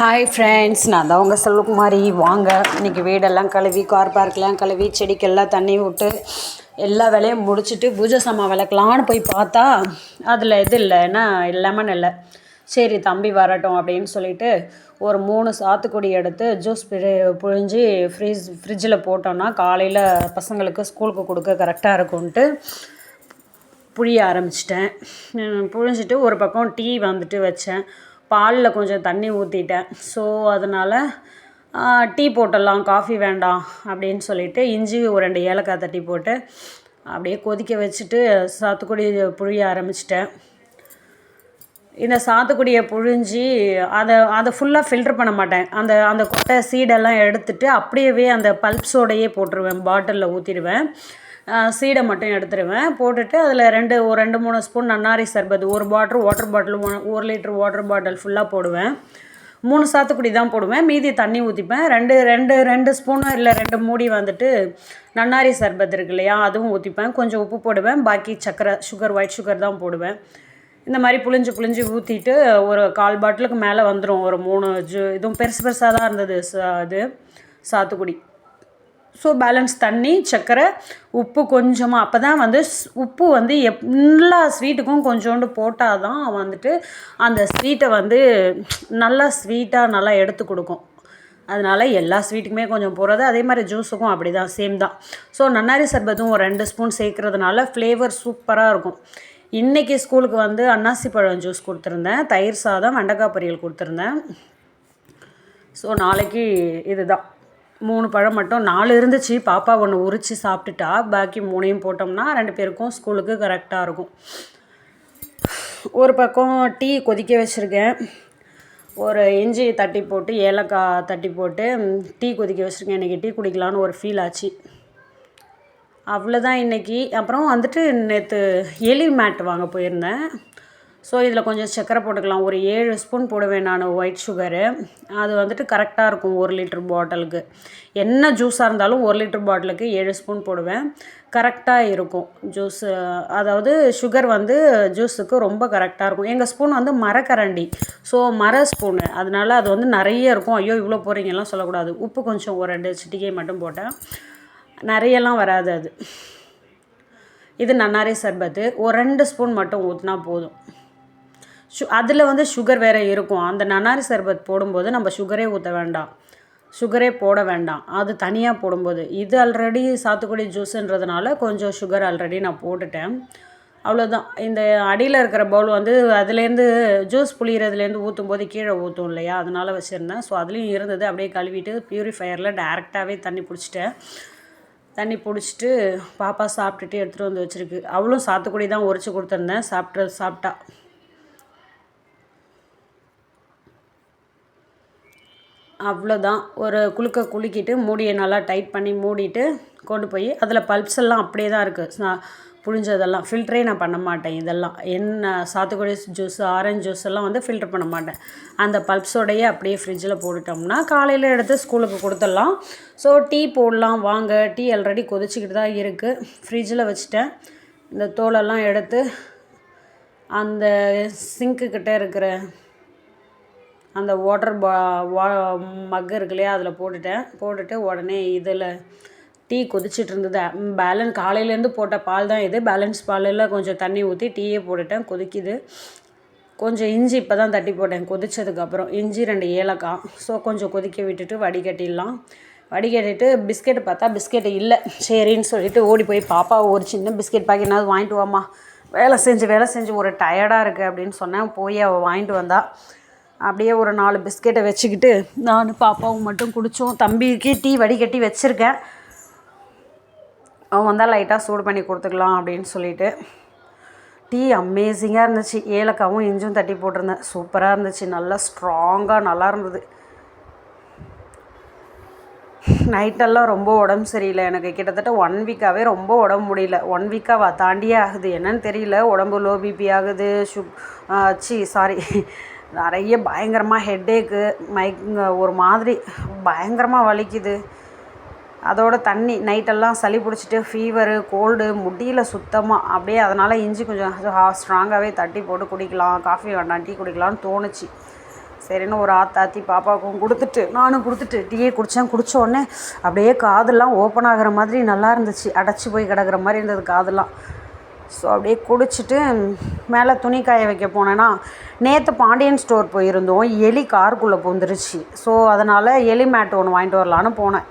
Hi friends நான் தான் உங்கள் செல்வகுமாரி. வாங்க. இன்றைக்கி வீடெல்லாம் கழுவி கார் பார்க்கெலாம் கழுவி செடிக்கெல்லாம் தண்ணி விட்டு எல்லா வேலையும் முடிச்சுட்டு பூஜை சாமான் விளக்கலான்னு போய் பார்த்தா அதில் இது இல்லைன்னா லெமன் இல்லை சரி தம்பி வரட்டும் அப்படின்னு சொல்லிட்டு ஒரு மூணு சாத்துக்குடி எடுத்து ஜூஸ் பிழி புழிஞ்சு ஃப்ரிட்ஜ் ஃப்ரிட்ஜில் போட்டோன்னா காலையில் பசங்களுக்கு ஸ்கூலுக்கு கொடுக்க கரெக்டாக இருக்கும்ன்ட்டு புழிய ஆரம்பிச்சிட்டேன். புழிஞ்சிட்டு ஒரு பக்கம் டீ வந்துட்டு வச்சேன். பாலில் கொஞ்சம் தண்ணி ஊற்றிட்டேன் ஸோ அதனால் டீ போட்டுடலாம் காஃபி வேண்டாம் அப்படின்னு சொல்லிட்டு இஞ்சி ஒரு ரெண்டு ஏலக்காய் தட்டி போட்டு அப்படியே கொதிக்க வச்சுட்டு சாத்துக்குடி புழிய ஆரம்பிச்சிட்டேன். இந்த சாத்துக்குடியை புழிஞ்சி அதை அதை ஃபுல்லாக ஃபில்ட்ரு பண்ண மாட்டேன். அந்த அந்த கொட்டை சீடெல்லாம் எடுத்துட்டு அப்படியே அந்த பல்ப்ஸோடையே போட்டுருவேன் பாட்டிலில் ஊற்றிடுவேன் சீடை மட்டும் எடுத்துடுவேன் போட்டுட்டு அதில் ரெண்டு ஒரு ரெண்டு மூணு ஸ்பூன் நன்னாரி சர்பத் ஒரு பாட்டில் வாட்டர் பாட்டில் ஒரு லிட்டர் வாட்டர் பாட்டில் ஃபுல்லாக போடுவேன். மூணு சாத்துக்குடி தான் போடுவேன். மீதி தண்ணி ஊற்றிப்பேன் ரெண்டு ரெண்டு ரெண்டு ஸ்பூனு இல்லை ரெண்டு மூடி வந்துட்டு நன்னாரி சர்பத் இருக்கு இல்லையா அதுவும் ஊற்றிப்பேன் கொஞ்சம் உப்பு போடுவேன். பாக்கி சக்கரை சுகர் ஒயிட் சுகர் தான் போடுவேன். இந்த மாதிரி புளிஞ்சு புளிஞ்சு ஊற்றிட்டு ஒரு கால் பாட்டிலுக்கு மேலே வந்துடும் ஒரு மூணு ஜூ இதுவும் பெருசு பெருசாக தான் இருந்தது சா இது சாத்துக்குடி. ஸோ பேலன்ஸ் தண்ணி சர்க்கரை உப்பு கொஞ்சமாக அப்போ தான் வந்து உப்பு வந்து எப் எல்லா ஸ்வீட்டுக்கும் கொஞ்சோண்டு போட்டால் தான் வந்துட்டு அந்த ஸ்வீட்டை வந்து நல்லா ஸ்வீட்டாக நல்லா எடுத்து கொடுக்கும். அதனால் எல்லா ஸ்வீட்டுக்குமே கொஞ்சம் போடுறது. அதே மாதிரி ஜூஸுக்கும் அப்படி தான் சேம் தான். ஸோ நன்னாரி சர்பத்தும் ஒரு ரெண்டு ஸ்பூன் சேர்க்குறதுனால ஃப்ளேவர் சூப்பராக இருக்கும். இன்றைக்கி ஸ்கூலுக்கு வந்து அன்னாசி பழம் ஜூஸ் கொடுத்துருந்தேன். தயிர் சாதம் வெண்டைக்காய் பொரியல் கொடுத்துருந்தேன். ஸோ நாளைக்கு இதுதான். மூணு பழம் மட்டும் நாலு இருந்துச்சு. பாப்பா ஒன்று உரித்து சாப்பிட்டுட்டா. பாக்கி மூணையும் போட்டோம்னா ரெண்டு பேருக்கும் ஸ்கூலுக்கு கரெக்டாக இருக்கும். ஒரு பக்கம் டீ கொதிக்க வச்சுருக்கேன். ஒரு இஞ்சி தட்டி போட்டு ஏலக்காய் தட்டி போட்டு டீ கொதிக்க வச்சுருக்கேன். இன்றைக்கி டீ குடிக்கலான்னு ஒரு ஃபீல் ஆச்சு. அவ்வளோதான் இன்றைக்கி அப்புறம் வந்துட்டு நேற்று எலி மேட் வாங்க போயிருந்தேன். ஸோ இதில் கொஞ்சம் சர்க்கரை போட்டுக்கலாம். ஒரு ஏழு ஸ்பூன் போடுவேன் நான் ஒயிட் சுகரு அது வந்துட்டு கரெக்டாக இருக்கும் ஒரு லிட்டர் பாட்டிலுக்கு என்ன ஜூஸாக இருந்தாலும் ஒரு லிட்டர் பாட்டிலுக்கு ஏழு ஸ்பூன் போடுவேன். கரெக்டாக இருக்கும் ஜூஸு அதாவது சுகர் வந்து ஜூஸுக்கு ரொம்ப கரெக்டாக இருக்கும். எங்கள் ஸ்பூன் வந்து மரக்கரண்டி. ஸோ மர ஸ்பூனு அதனால அது வந்து நிறைய இருக்கும். ஐயோ இவ்வளோ போகிறீங்கலாம் சொல்லக்கூடாது. உப்பு கொஞ்சம் ஒரு ரெண்டு சிட்டிகை மட்டும் போட்டேன். நிறையெல்லாம் வராது அது. இது நன்னாரி சர்பத்து. ஒரு ரெண்டு ஸ்பூன் மட்டும் ஊற்றினா போதும். சு அதில் வந்து சுகர் வேறு இருக்கும். அந்த நன்னாரி சர்பத் போடும்போது நம்ம சுகரே ஊற்ற வேண்டாம். சுகரே போட வேண்டாம். அது தனியாக போடும்போது. இது ஆல்ரெடி சாத்துக்குடி ஜூஸுன்றதுனால கொஞ்சம் சுகர் ஆல்ரெடி நான் போட்டுட்டேன். அவ்வளோதான் இந்த அடியில் இருக்கிற பவுல் வந்து அதுலேருந்து ஜூஸ் புளியறதுலேருந்து ஊற்றும் போது கீழே ஊற்றும் இல்லையா? அதனால் வச்சுருந்தேன். ஸோ அதுலேயும் இருந்தது. அப்படியே கழுவிட்டு ப்யூரிஃபையரில் டேரெக்டாகவே தண்ணி பிடிச்சிட்டேன். தண்ணி பிடிச்சிட்டு பாப்பா சாப்பிட்டுட்டு எடுத்துகிட்டு வந்து வச்சுருக்கு. அவளும் சாத்துக்குடி தான் உரிச்சு கொடுத்துருந்தேன். சாப்பிட்டு சாப்பிட்டா. அவ்வளோதான். ஒரு குலுக்க குலுக்கிட்டு மூடியை நல்லா டைட் பண்ணி மூடிட்டு கொண்டு போய் அதில் பல்ப்ஸ் எல்லாம் அப்படியே தான் இருக்குது புழிஞ்சதெல்லாம். ஃபில்டரே நான் பண்ண மாட்டேன் இதெல்லாம். என்ன சாத்துக்குடி ஜூஸ் ஆரஞ்சு ஜூஸ் எல்லாம் வந்து ஃபில்டர் பண்ண மாட்டேன். அந்த பல்ப்ஸோடையே அப்படியே ஃப்ரிட்ஜில் போட்டுட்டோம்னா காலையில் எடுத்து ஸ்கூலுக்கு கொடுத்துடலாம். ஸோ டீ போடலாம். வாங்க. டீ ஆல்ரெடி கொதிச்சிக்கிட்டு தான் இருக்குது ஃப்ரிட்ஜில் வச்சுட்டேன். இந்த தோலெல்லாம் எடுத்து அந்த சிங்க்கு கிட்டே இருக்கிற அந்த வாட்டர் பா வா மக் இருக்கு இல்லையா அதில் போட்டுட்டேன். போட்டுட்டு உடனே இதில் டீ கொதிச்சிட்டு இருந்தது. பேலன்ஸ் காலையிலேருந்து போட்ட பால் தான் இது. பேலன்ஸ் பாலில் கொஞ்சம் தண்ணி ஊற்றி டீயே போட்டுட்டேன். கொதிக்குது. கொஞ்சம் இஞ்சி இப்போ தான் தட்டி போட்டேன். கொதித்ததுக்கப்புறம் இஞ்சி ரெண்டு ஏலக்காய். ஸோ கொஞ்சம் கொதிக்க விட்டுட்டு வடிகட்டிடலாம். வடிகட்டிட்டு பிஸ்கெட்டு பார்த்தா பிஸ்கெட்டு இல்லை. சரின்னு சொல்லிட்டு ஓடி போய் பாப்பா ஒரு சின்ன பிஸ்கெட் பாக்கெட்னாவது வாங்கிட்டு வாமா வேலை செஞ்சு வேலை செஞ்சு ஒரு டயர்டாக இருக்குது அப்படின்னு சொன்னேன். போய் அவள் வாங்கிட்டு வந்தாள் அப்படியே ஒரு நாலு பிஸ்கெட்டை வச்சுக்கிட்டு நான் பாப்பாவும் மட்டும் குடித்தோம் தம்பிக்கு டீ வடிகட்டி வச்சுருக்கேன். அவன் வந்தால் லைட்டாக சூடு பண்ணி கொடுத்துக்கலாம் அப்படின்னு சொல்லிட்டு. டீ அமேசிங்காக இருந்துச்சு. ஏலக்காவும் இஞ்சும் தட்டி போட்டிருந்தேன். சூப்பராக இருந்துச்சு. நல்லா ஸ்ட்ராங்காக நல்லா இருந்தது. நைட்டெல்லாம் ரொம்ப உடம்பு சரியில்லை. எனக்கு கிட்டத்தட்ட ஒன் வீக்காகவே ரொம்ப உடம்பு முடியல. ஒன் வீக்காக தாண்டியே ஆகுது. என்னன்னு தெரியல. உடம்பு லோ பிபி ஆகுது. சு சி சாரி நிறைய பயங்கரமாக ஹெட்டேக்கு மைக் ஒரு மாதிரி பயங்கரமாக வலிக்குது. அதோட தண்ணி நைட்டெல்லாம் சளி பிடிச்சிட்டு ஃபீவரு கோல்டு முடியல சுத்தமாக அப்படியே அதனால் இஞ்சி கொஞ்சம் ஸ்ட்ராங்காகவே தட்டி போட்டு குடிக்கலாம். காஃபி வேண்டாம் டீ குடிக்கலாம்னு தோணுச்சு. சரின்னு ஒரு ஆத்தாத்தி பாப்பாவுக்கும் கொடுத்துட்டு நானும் கொடுத்துட்டு டீயே குடித்தேன் குடித்த உடனே அப்படியே காதெல்லாம் ஓப்பன் ஆகிற மாதிரி நல்லா இருந்துச்சு. அடைச்சி போய் கிடக்கிற மாதிரி இருந்தது காதெல்லாம். ஸோ அப்படியே குடிச்சிட்டு மேலே துணி காய வைக்க போனேன்னா நேற்று பாண்டியன் ஸ்டோர் போயிருந்தோம். எலி காருக்குள்ளே பூந்துருச்சு. ஸோ அதனால் எலி மேட் ஒன்று வாங்கிட்டு வரலான்னு போனேன்.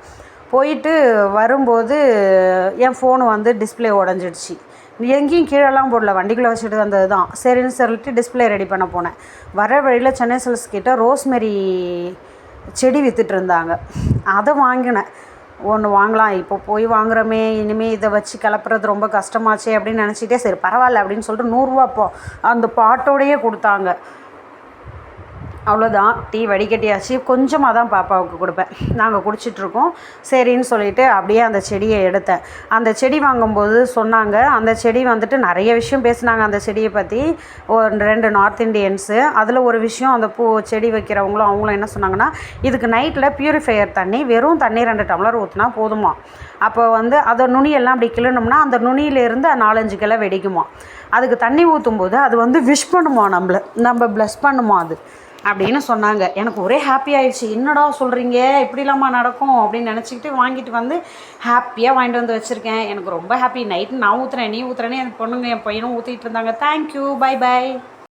போயிட்டு வரும்போது என் ஃபோனு வந்து டிஸ்பிளே உடஞ்சிடுச்சு. எங்கேயும் கீழெல்லாம் போடல. வண்டிக்குள்ளே வச்சுட்டு வந்தது தான் சரின்னு சொல்லிட்டு டிஸ்பிளே ரெடி பண்ண போனேன். வர வழியில் சென்னை சில்ஸ் கிட்டே ரோஸ்மெரி செடி விற்றுட்டு இருந்தாங்க. அதை வாங்கினேன். ஒன்று வாங்கலாம். இப்போ போய் வாங்குறோமே இனிமேல் இதை வச்சு கிளப்புறது ரொம்ப கஷ்டமாச்சே அப்படின்னு நினச்சிட்டே சரி பரவாயில்ல அப்படின்னு சொல்லிட்டு நூறுரூவா போ அந்த பாட்டோடையே கொடுத்தாங்க. அவ்வளோதான் டீ வடிகட்டியாச்சு. கொஞ்சமாக தான் பாப்பாவுக்கு கொடுப்பேன். நாங்கள் குடிச்சிட்ருக்கோம். சரின்னு சொல்லிட்டு அப்படியே அந்த செடியை எடுத்தேன். அந்த செடி வாங்கும்போது சொன்னாங்க. அந்த செடி வந்துட்டு நிறைய விஷயம் பேசுனாங்க அந்த செடியை பற்றி ஒரு ரெண்டு நார்த் இண்டியன்ஸு. அதில் ஒரு விஷயம் அந்த பூ செடி வைக்கிறவங்களும் அவங்களும் என்ன சொன்னாங்கன்னா இதுக்கு நைட்டில் பியூரிஃபையர் தண்ணி வெறும் தண்ணி ரெண்டு டம்ளர் ஊற்றினா போதுமா? அப்போ வந்து அதை நுனியெல்லாம் அப்படி கிளணும்னா அந்த நுனியிலேருந்து நாலஞ்சு கிளை வெடிக்குமா? அதுக்கு தண்ணி ஊற்றும் போது அது வந்து விஷ் பண்ணுமா நம்மளை? நம்ம ப்ளஸ் பண்ணுமா அது? அப்படின்னு சொன்னாங்க. எனக்கு ஒரே ஹாப்பி ஆயிடுச்சு. என்னடா சொல்கிறீங்க இப்படிலாமா நடக்கும்? அப்படின்னு நினச்சிக்கிட்டு வாங்கிட்டு வந்து ஹாப்பியாக வாங்கிட்டு வந்து வச்சுருக்கேன். எனக்கு ரொம்ப ஹாப்பி நைட்டு நான் ஊற்றுறேன் நீ ஊற்றுறேன்னு என் பொண்ணுங்க என் பையனும் ஊற்றிட்டு இருந்தாங்க. Thank you bye by